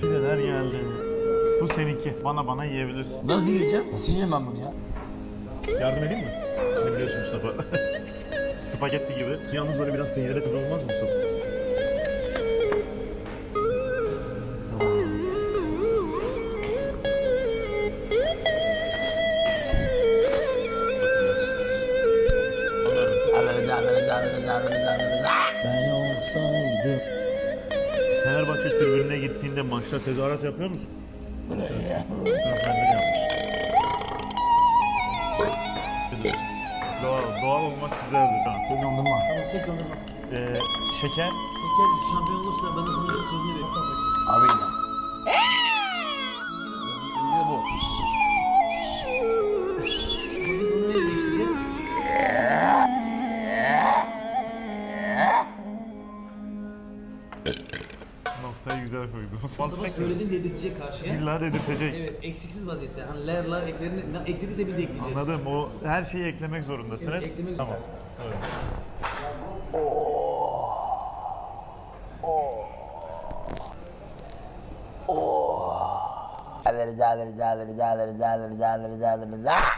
Pideler geldi. Bu seninki. Bana bana yiyebilirsin. Nasıl yiyeceğim? Nasıl yiyeceğim ben bunu ya? Yardım edeyim mi? Seni biliyorsun Mustafa. Spagetti gibi. Yalnız böyle biraz peynire tuz olmaz mı Mustafa? Ben olsaydım. Fenerbahçe tribününe gittiğinde maçta tezahürat yapıyor musun? Doğal, doğal olmak güzeldir tamam. Tek dondurma. Tamam tek dondurma. Ee, şeker, Şeker şampiyon olursa ben de sana sözünü veriyorum. Tamam bakacağız. Abi yine. Bizde de bu. Biz onu neyle değiştireceğiz? Noktayı güzel koydum. Mustafa söylediğin dedirtecek karşıya. İlla dedirtecek. Evet eksiksiz vaziyette. Hani ler la eklerini ne eklediyse biz de ekleyeceğiz. Anladım. O her şeyi eklemek zorundasınız. Evet, eklemek Tamam. Evet. Alırız alırız alırız alırız alırız alırız alırız.